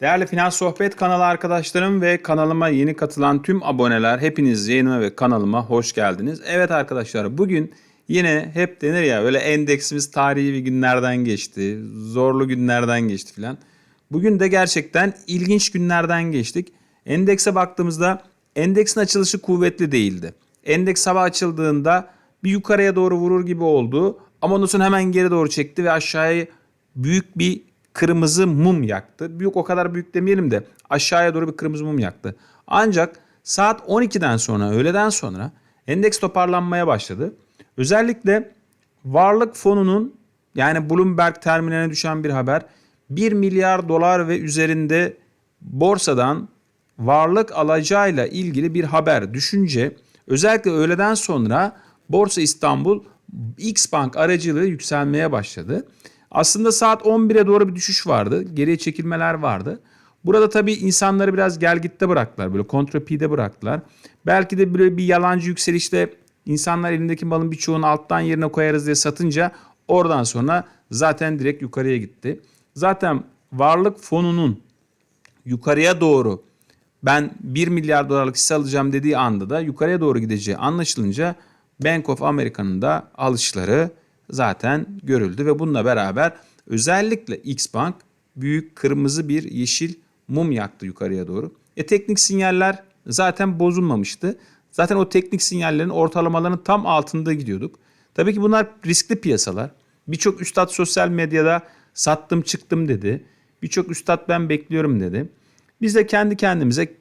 Değerli Finans Sohbet kanalı arkadaşlarım ve kanalıma yeni katılan tüm aboneler hepiniz yayınıma ve kanalıma hoş geldiniz. Evet arkadaşlar bugün yine hep denir ya böyle endeksimiz tarihi bir günlerden geçti, zorlu günlerden geçti filan. Bugün de gerçekten ilginç günlerden geçtik. Endekse baktığımızda endeksin açılışı kuvvetli değildi. Endeks sabah açıldığında bir yukarıya doğru vurur gibi oldu ama ondan sonra hemen geri doğru çekti ve aşağıya büyük bir kırmızı mum yaktı. Büyük o kadar büyük demeyelim de aşağıya doğru bir kırmızı mum yaktı. Ancak saat 12'den sonra öğleden sonra endeks toparlanmaya başladı. Özellikle varlık fonunun yani Bloomberg terminaline düşen bir haber 1 milyar dolar ve üzerinde borsadan varlık alacağıyla ilgili bir haber düşünce özellikle öğleden sonra Borsa İstanbul X Bank aracılığı yükselmeye başladı. Aslında saat 11'e doğru bir düşüş vardı. Geriye çekilmeler vardı. Burada tabii insanları biraz gelgitte bıraktılar. Böyle kontrapide bıraktılar. Belki de böyle bir yalancı yükselişte insanlar elindeki malın birçoğunu alttan yerine koyarız diye satınca oradan sonra zaten direkt yukarıya gitti. Zaten varlık fonunun yukarıya doğru ben 1 milyar dolarlık hisse alacağım dediği anda da yukarıya doğru gideceği anlaşılınca Bank of America'nın da alışları zaten görüldü ve bununla beraber özellikle X Bank büyük kırmızı bir yeşil mum yaktı yukarıya doğru. E teknik sinyaller zaten bozulmamıştı. Zaten o teknik sinyallerin ortalamalarının tam altında gidiyorduk. Tabii ki bunlar riskli piyasalar. Birçok üstad sosyal medyada sattım çıktım dedi. Birçok üstad ben bekliyorum dedi. Biz de kendi kendimize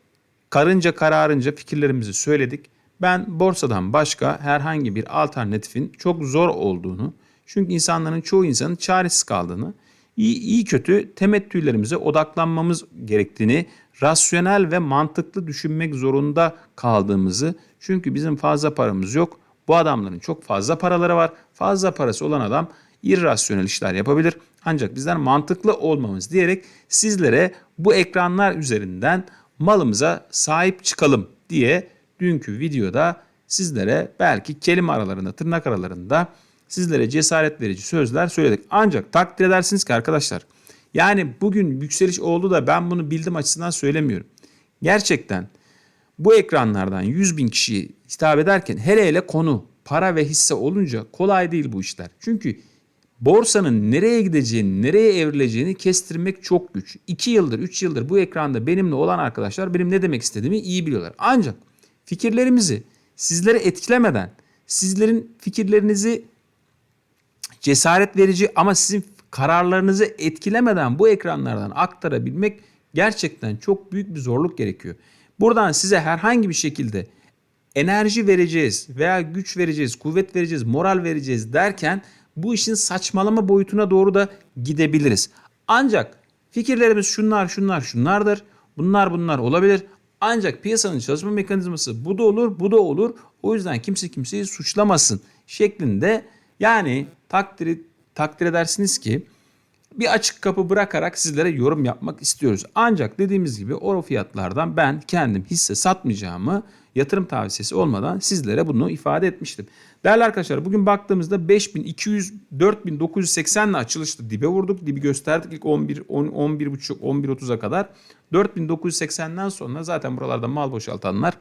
karınca kararınca fikirlerimizi söyledik. Ben borsadan başka herhangi bir alternatifin çok zor olduğunu, çünkü insanların çoğu insanın çaresiz kaldığını, iyi, iyi kötü temettülerimize odaklanmamız gerektiğini, rasyonel ve mantıklı düşünmek zorunda kaldığımızı, çünkü bizim fazla paramız yok. Bu adamların çok fazla paraları var. Fazla parası olan adam irrasyonel işler yapabilir. Ancak bizler mantıklı olmamız diyerek sizlere bu ekranlar üzerinden malımıza sahip çıkalım diye dünkü videoda sizlere belki kelime aralarında, tırnak aralarında sizlere cesaret verici sözler söyledik. Ancak takdir edersiniz ki arkadaşlar yani bugün yükseliş oldu da ben bunu bildim açısından söylemiyorum. Gerçekten bu ekranlardan 100 bin kişiyi hitap ederken hele hele konu para ve hisse olunca kolay değil bu işler. Çünkü borsanın nereye gideceğini, nereye evrileceğini kestirmek çok güç. 2 yıldır, 3 yıldır bu ekranda benimle olan arkadaşlar benim ne demek istediğimi iyi biliyorlar. Ancak fikirlerimizi sizlere etkilemeden, sizlerin fikirlerinizi cesaret verici ama sizin kararlarınızı etkilemeden bu ekranlardan aktarabilmek gerçekten çok büyük bir zorluk gerekiyor. Buradan size herhangi bir şekilde enerji vereceğiz veya güç vereceğiz, kuvvet vereceğiz, moral vereceğiz derken bu işin saçmalama boyutuna doğru da gidebiliriz. Ancak fikirlerimiz şunlar şunlar şunlardır. Bunlar bunlar olabilir. Ancak piyasanın çalışma mekanizması bu da olur, bu da olur. O yüzden kimse kimseyi suçlamasın şeklinde yani takdir takdir edersiniz ki bir açık kapı bırakarak sizlere yorum yapmak istiyoruz. Ancak dediğimiz gibi o fiyatlardan ben kendim hisse satmayacağımı yatırım tavsiyesi olmadan sizlere bunu ifade etmiştim. Değerli arkadaşlar bugün baktığımızda 5200 4980 ile açılışta dibe vurduk. Dibi gösterdik ilk 11 10, 11 buçuk 11.30'a kadar. 4980'den sonra zaten buralarda mal boşaltanlar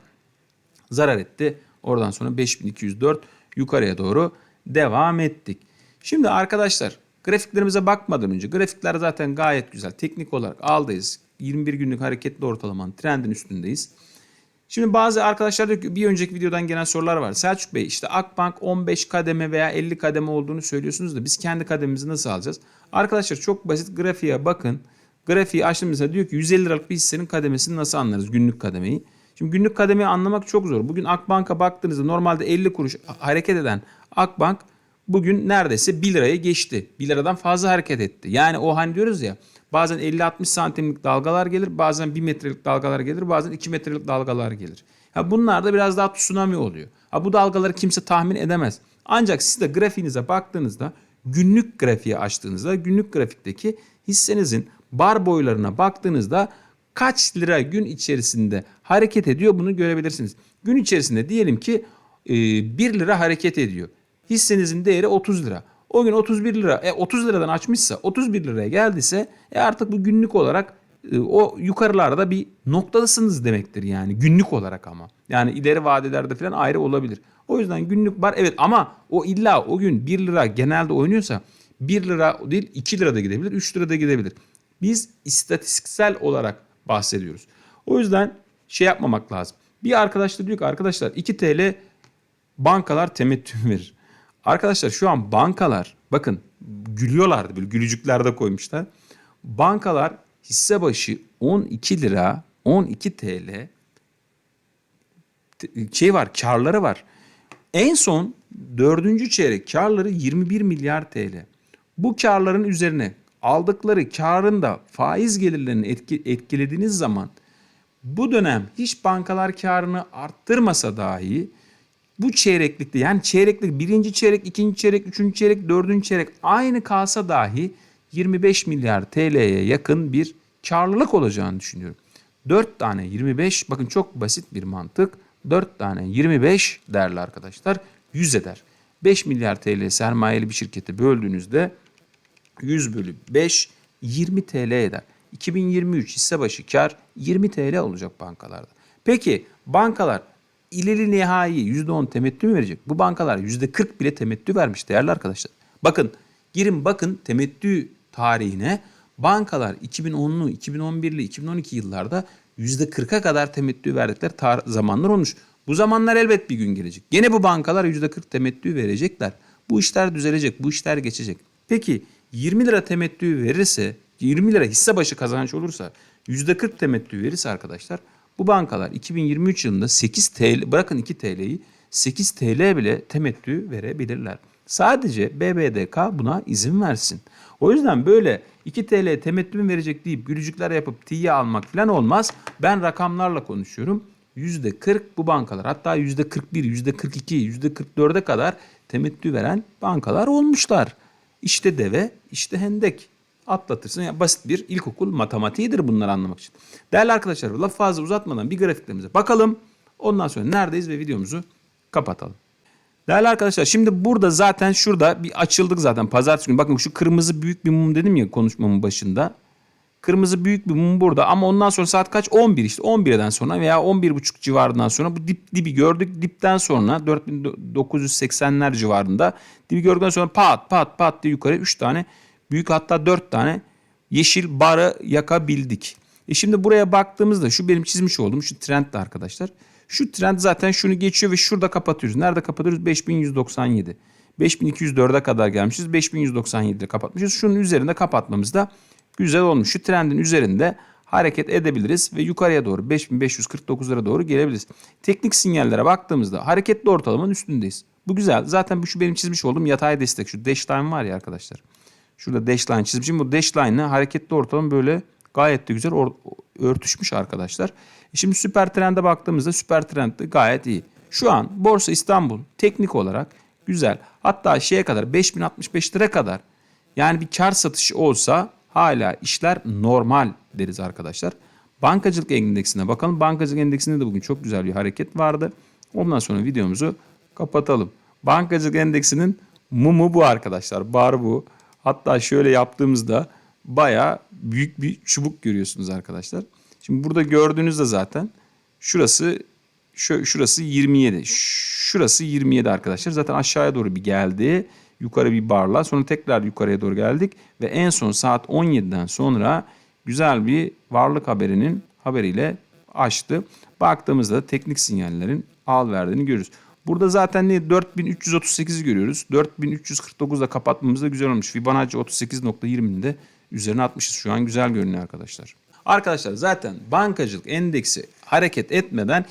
zarar etti. Oradan sonra 5204 yukarıya doğru devam ettik. Şimdi arkadaşlar grafiklerimize bakmadan önce grafikler zaten gayet güzel. Teknik olarak aldayız. 21 günlük hareketli ortalamanın trendin üstündeyiz. Şimdi bazı arkadaşlar diyor ki bir önceki videodan gelen sorular var. Selçuk Bey işte Akbank 15 kademe veya 50 kademe olduğunu söylüyorsunuz da biz kendi kadememizi nasıl alacağız? Arkadaşlar çok basit grafiğe bakın. Grafiği açtığımızda diyor ki 150 liralık bir hissenin kademesini nasıl anlarız günlük kademeyi? Şimdi günlük kademeyi anlamak çok zor. Bugün Akbank'a baktığınızda normalde 50 kuruş hareket eden Akbank bugün neredeyse 1 liraya geçti. 1 liradan fazla hareket etti. Yani o hani diyoruz ya bazen 50-60 santimlik dalgalar gelir, bazen 1 metrelik dalgalar gelir, bazen 2 metrelik dalgalar gelir. Ha bunlar da biraz daha tsunami oluyor. Ha bu dalgaları kimse tahmin edemez. Ancak siz de grafiğinize baktığınızda günlük grafiği açtığınızda günlük grafikteki hissenizin bar boylarına baktığınızda kaç lira gün içerisinde hareket ediyor bunu görebilirsiniz. Gün içerisinde diyelim ki 1 lira hareket ediyor. Hissenizin değeri 30 lira. O gün 31 lira, e 30 liradan açmışsa 31 liraya geldiyse e artık bu günlük olarak e, o yukarılarda bir noktadasınız demektir yani günlük olarak ama. Yani ileri vadelerde falan ayrı olabilir. O yüzden günlük var evet ama o illa o gün 1 lira genelde oynuyorsa 1 lira değil 2 lira da gidebilir 3 lira da gidebilir. Biz istatistiksel olarak bahsediyoruz. O yüzden şey yapmamak lazım. Bir arkadaş da diyor ki arkadaşlar 2 TL bankalar temettü verir. Arkadaşlar şu an bankalar bakın gülüyorlardı böyle gülücüklerde koymuşlar. Bankalar hisse başı 12 lira 12 TL şey var karları var. En son dördüncü çeyrek karları 21 milyar TL. Bu karların üzerine aldıkları karın da faiz gelirlerini etki, etkilediğiniz zaman bu dönem hiç bankalar karını arttırmasa dahi bu çeyreklikte yani çeyreklik birinci çeyrek, ikinci çeyrek, üçüncü çeyrek, dördüncü çeyrek aynı kalsa dahi 25 milyar TL'ye yakın bir karlılık olacağını düşünüyorum. 4 tane 25 bakın çok basit bir mantık. 4 tane 25 değerli arkadaşlar 100 eder. 5 milyar TL sermayeli bir şirketi böldüğünüzde 100 bölü 5 20 TL eder. 2023 hisse başı kar 20 TL olacak bankalarda. Peki bankalar ileri nihai %10 temettü mü verecek? Bu bankalar %40 bile temettü vermiş değerli arkadaşlar. Bakın girin bakın temettü tarihine bankalar 2010'lu, 2011'li, 2012 yıllarda %40'a kadar temettü verdikleri zamanlar olmuş. Bu zamanlar elbet bir gün gelecek. Gene bu bankalar %40 temettü verecekler. Bu işler düzelecek, bu işler geçecek. Peki 20 lira temettü verirse, 20 lira hisse başı kazanç olursa, %40 temettü verirse arkadaşlar bu bankalar 2023 yılında 8 TL, bırakın 2 TL'yi 8 TL bile temettü verebilirler. Sadece BBDK buna izin versin. O yüzden böyle 2 TL temettü mü verecek deyip gülücükler yapıp tiye almak falan olmaz. Ben rakamlarla konuşuyorum. %40 bu bankalar hatta %41, %42, %44'e kadar temettü veren bankalar olmuşlar. İşte deve, işte hendek. Atlatırsın. Yani basit bir ilkokul matematiğidir bunları anlamak için. Değerli arkadaşlar lafı fazla uzatmadan bir grafiklerimize bakalım. Ondan sonra neredeyiz ve videomuzu kapatalım. Değerli arkadaşlar şimdi burada zaten şurada bir açıldık zaten pazartesi günü. Bakın şu kırmızı büyük bir mum dedim ya konuşmamın başında. Kırmızı büyük bir mum burada ama ondan sonra saat kaç? 11 işte 11'den sonra veya 11.30 civarından sonra bu dip dibi gördük. Dipten sonra 4980'ler civarında dibi gördükten sonra pat pat pat diye yukarı 3 tane büyük hatta 4 tane yeşil barı yakabildik. E şimdi buraya baktığımızda şu benim çizmiş olduğum şu trend de arkadaşlar. Şu trend zaten şunu geçiyor ve şurada kapatıyoruz. Nerede kapatıyoruz? 5197. 5204'e kadar gelmişiz. 5197'de kapatmışız. Şunun üzerinde kapatmamız da güzel olmuş. Şu trendin üzerinde hareket edebiliriz ve yukarıya doğru 5549'lara doğru gelebiliriz. Teknik sinyallere baktığımızda hareketli ortalamanın üstündeyiz. Bu güzel. Zaten bu şu benim çizmiş olduğum yatay destek. Şu dash line var ya arkadaşlar. Şurada dash line çizmişim. Bu dash line'la hareketli ortalama böyle gayet de güzel örtüşmüş arkadaşlar. E Şimdi süper trende baktığımızda süper trend de gayet iyi. Şu an Borsa İstanbul teknik olarak güzel. Hatta şeye kadar 5065 lira kadar yani bir kar satışı olsa hala işler normal deriz arkadaşlar. Bankacılık endeksine bakalım. Bankacılık endeksinde de bugün çok güzel bir hareket vardı. Ondan sonra videomuzu kapatalım. Bankacılık endeksinin mumu bu arkadaşlar. Bar bu. Hatta şöyle yaptığımızda baya büyük bir çubuk görüyorsunuz arkadaşlar. Şimdi burada gördüğünüzde zaten şurası şu, şurası 27. Şurası 27 arkadaşlar. Zaten aşağıya doğru bir geldi. Yukarı bir barla. Sonra tekrar yukarıya doğru geldik. Ve en son saat 17'den sonra güzel bir varlık haberinin haberiyle açtı. Baktığımızda teknik sinyallerin al verdiğini görürüz. Burada zaten ne 4338'i görüyoruz. 4349'da kapatmamız da güzel olmuş. Fibonacci 38.20'nin de üzerine atmışız. Şu an güzel görünüyor arkadaşlar. Arkadaşlar zaten bankacılık endeksi hareket etmeden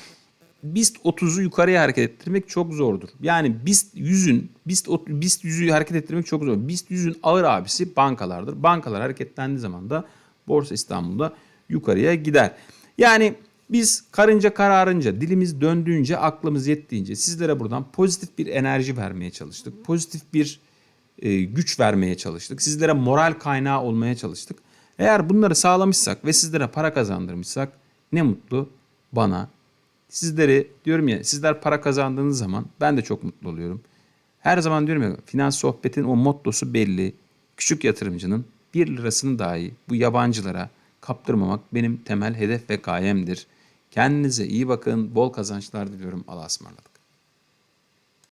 BIST 30'u yukarıya hareket ettirmek çok zordur. Yani BIST 100'ün BIST, BIST 100'ü hareket ettirmek çok zor. BIST 100'ün ağır abisi bankalardır. Bankalar hareketlendiği zaman da Borsa İstanbul'da yukarıya gider. Yani biz karınca kararınca, dilimiz döndüğünce, aklımız yettiğince sizlere buradan pozitif bir enerji vermeye çalıştık. Pozitif bir e, güç vermeye çalıştık. Sizlere moral kaynağı olmaya çalıştık. Eğer bunları sağlamışsak ve sizlere para kazandırmışsak ne mutlu bana. Sizleri diyorum ya sizler para kazandığınız zaman ben de çok mutlu oluyorum. Her zaman diyorum ya finans sohbetin o mottosu belli. Küçük yatırımcının 1 lirasını dahi bu yabancılara kaptırmamak benim temel hedef ve gayemdir. Kendinize iyi bakın. Bol kazançlar diliyorum. Allah'a ısmarladık.